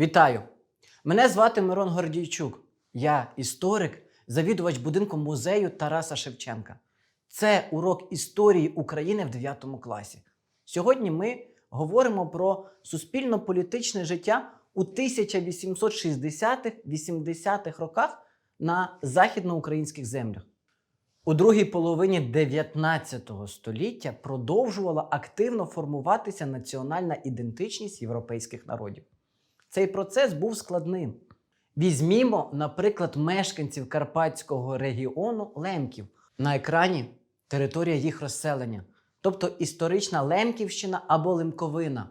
Вітаю! Мене звати Мирон Гордійчук. Я історик, завідувач будинку музею Тараса Шевченка. Це урок історії України в 9 класі. Сьогодні ми говоримо про суспільно-політичне життя у 1860-80-х роках на західноукраїнських землях. У другій половині 19 століття продовжувала активно формуватися національна ідентичність європейських народів. Цей процес був складним. Візьмімо, наприклад, мешканців Карпатського регіону Лемків. На екрані територія їх розселення, тобто історична Лемківщина або Лемковина.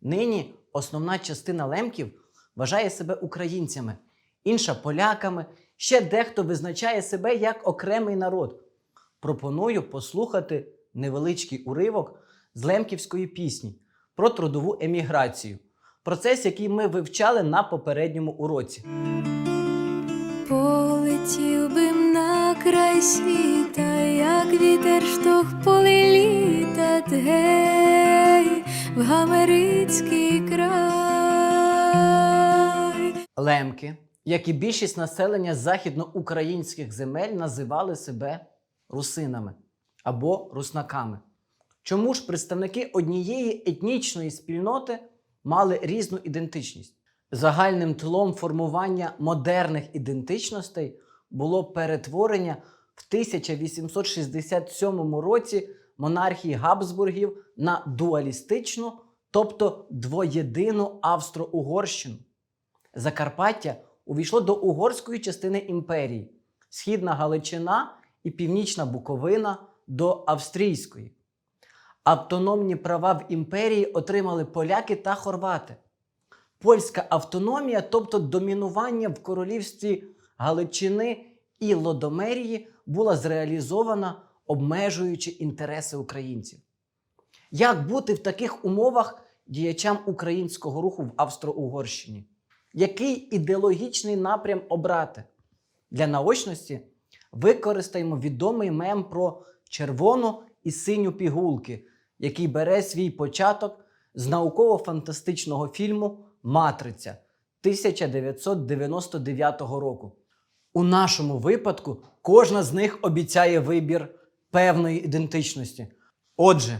Нині основна частина Лемків вважає себе українцями, інша поляками, ще дехто визначає себе як окремий народ. Пропоную послухати невеличкий уривок з лемківської пісні про трудову еміграцію. Процес, який ми вивчали на попередньому уроці. Полетів би на край світа, як вітер штовх поле літа, гей, в Гамерицький край. Лемки, як і більшість населення західноукраїнських земель, називали себе русинами або руснаками. Чому ж представники однієї етнічної спільноти мали різну ідентичність? Загальним тлом формування модерних ідентичностей було перетворення в 1867 році монархії Габсбургів на дуалістичну, тобто двоєдину Австро-Угорщину. Закарпаття увійшло до угорської частини імперії, Східна Галичина і Північна Буковина до австрійської. Автономні права в імперії отримали поляки та хорвати. Польська автономія, тобто домінування в королівстві Галичини і Лодомерії, була зреалізована, обмежуючи інтереси українців. Як бути в таких умовах діячам українського руху в Австро-Угорщині? Який ідеологічний напрям обрати? Для наочності використаємо відомий мем про червону і синю пігулки, який бере свій початок з науково-фантастичного фільму Матриця 1999 року. У нашому випадку кожна з них обіцяє вибір певної ідентичності. Отже,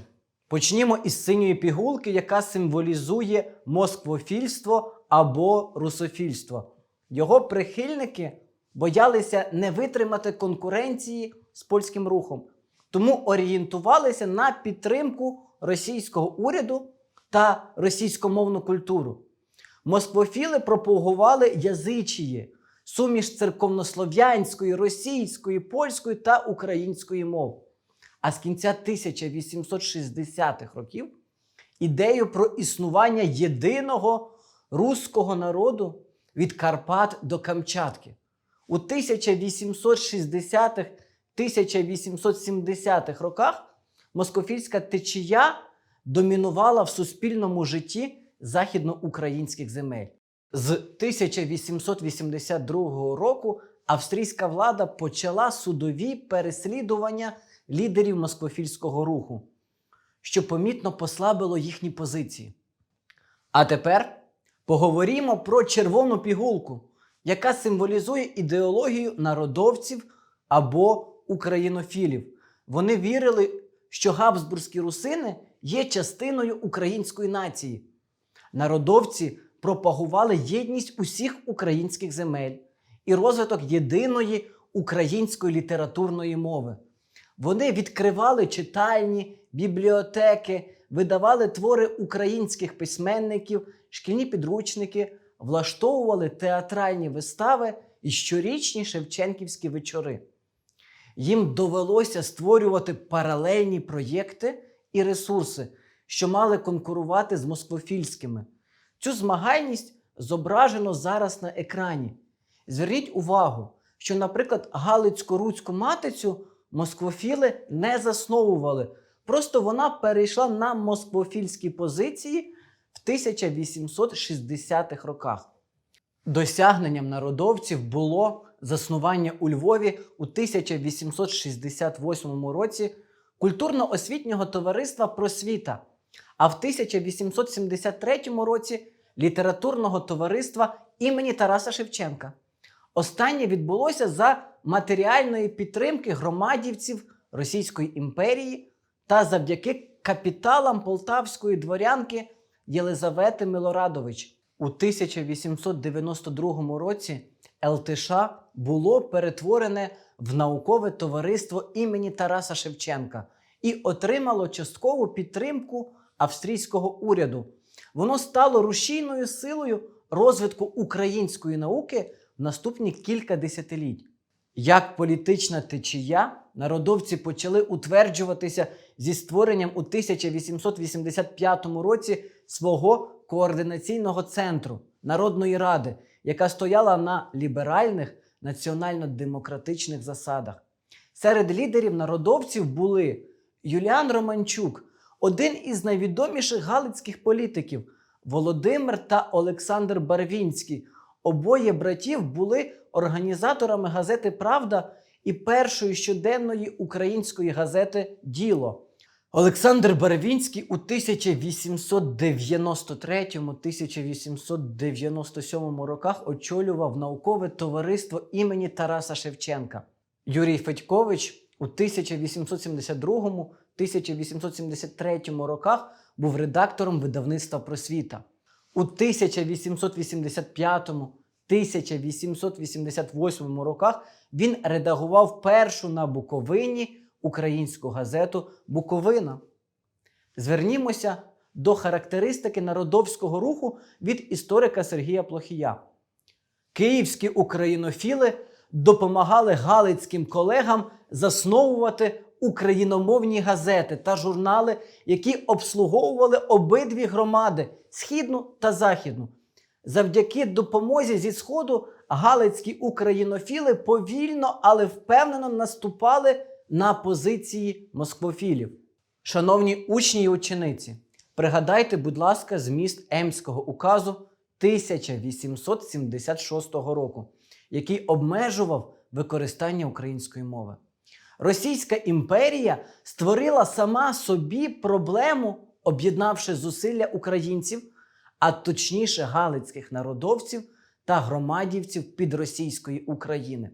почнімо із синьої пігулки, яка символізує москвофільство або русофільство. Його прихильники боялися не витримати конкуренції з польським рухом, тому орієнтувалися на підтримку російського уряду та російськомовну культуру. Москвофіли пропагували язичіє, суміш церковнослов'янської, російської, польської та української мов. А з кінця 1860-х років ідею про існування єдиного руського народу від Карпат до Камчатки. У 1860-1870-х роках москофільська течія домінувала в суспільному житті західноукраїнських земель. З 1882 року австрійська влада почала судові переслідування лідерів москофільського руху, що помітно послабило їхні позиції. А тепер поговоримо про червону пігулку, яка символізує ідеологію народовців або українофілів. Вони вірили, що габсбурзькі русини є частиною української нації. Народовці пропагували єдність усіх українських земель і розвиток єдиної української літературної мови. Вони відкривали читальні, бібліотеки, видавали твори українських письменників, шкільні підручники, влаштовували театральні вистави і щорічні шевченківські вечори. Їм довелося створювати паралельні проєкти і ресурси, що мали конкурувати з москвофільськими. Цю змагальність зображено зараз на екрані. Зверніть увагу, що, наприклад, Галицько-Руцьку матицю москвофіли не засновували. Просто вона перейшла на москвофільські позиції в 1860-х роках. Досягненням народовців було заснування у Львові у 1868 році культурно-освітнього товариства Просвіта, а в 1873 році літературного товариства імені Тараса Шевченка. Останнє відбулося за матеріальної підтримки громадівців Російської імперії та завдяки капіталам полтавської дворянки Єлизавети Милорадович. У 1892 році ЛТШ було перетворене в наукове товариство імені Тараса Шевченка і отримало часткову підтримку австрійського уряду. Воно стало рушійною силою розвитку української науки в наступні кілька десятиліть. Як політична течія, народовці почали утверджуватися зі створенням у 1885 році свого координаційного центру Народної Ради, яка стояла на ліберальних національно-демократичних засадах. Серед лідерів народовців були Юліан Романчук, один із найвідоміших галицьких політиків, Володимир та Олександр Барвінський. Обоє братів були організаторами газети Правда і першої щоденної української газети Діло. Олександр Барвінський у 1893-1897 роках очолював наукове товариство імені Тараса Шевченка. Юрій Федькович у 1872-1873 роках був редактором видавництва Просвіта. У 1885-1888 роках він редагував першу на Буковині українську газету Буковина. Звернімося до характеристики народовського руху від історика Сергія Плохія. Київські українофіли допомагали галицьким колегам засновувати україномовні газети та журнали, які обслуговували обидві громади східну та західну. Завдяки допомозі зі Сходу галицькі українофіли повільно, але впевнено наступали на позиції москвофілів. Шановні учні і учениці, пригадайте, будь ласка, зміст Емського указу 1876 року, який обмежував використання української мови. Російська імперія створила сама собі проблему, об'єднавши зусилля українців, а точніше галицьких народовців та громадівців підросійської України.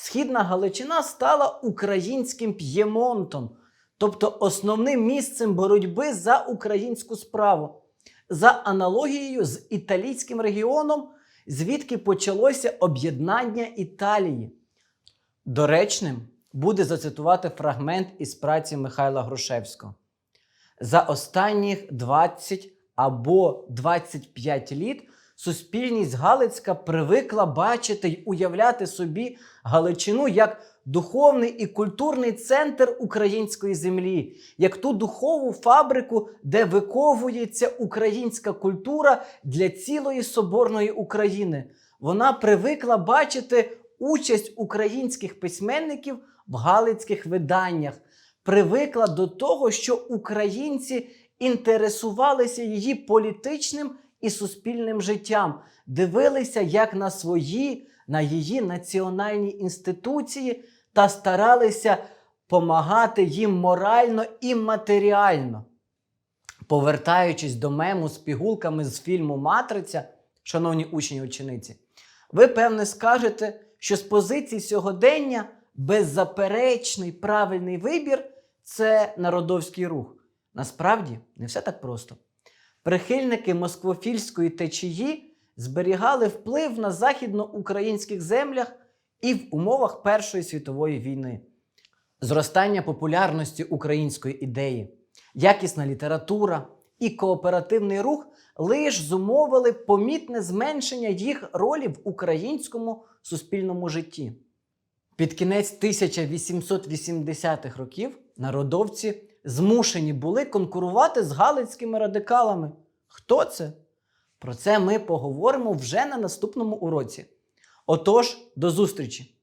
Східна Галичина стала українським п'ємонтом, тобто основним місцем боротьби за українську справу, за аналогією з італійським регіоном, звідки почалося об'єднання Італії. Доречним буде зацитувати фрагмент із праці Михайла Грушевського. За останніх 20 або 25 літ суспільність Галицька привикла бачити й уявляти собі Галичину як духовний і культурний центр української землі, як ту духову фабрику, де виковується українська культура для цілої соборної України. Вона привикла бачити участь українських письменників в галицьких виданнях, привикла до того, що українці інтересувалися її політичним і суспільним життям, дивилися як на свої, на її національні інституції та старалися помагати їм морально і матеріально. Повертаючись до мему з пігулками з фільму Матриця, шановні учні і учениці, ви певне скажете, що з позиції сьогодення беззаперечний правильний вибір це народовський рух. Насправді не все так просто. Прихильники москвофільської течії зберігали вплив на західноукраїнських землях і в умовах Першої світової війни. Зростання популярності української ідеї, якісна література і кооперативний рух лише зумовили помітне зменшення їх ролі в українському суспільному житті. Під кінець 1880-х років народовці змушені були конкурувати з галицькими радикалами. Хто це? Про це ми поговоримо вже на наступному уроці. Отож, до зустрічі!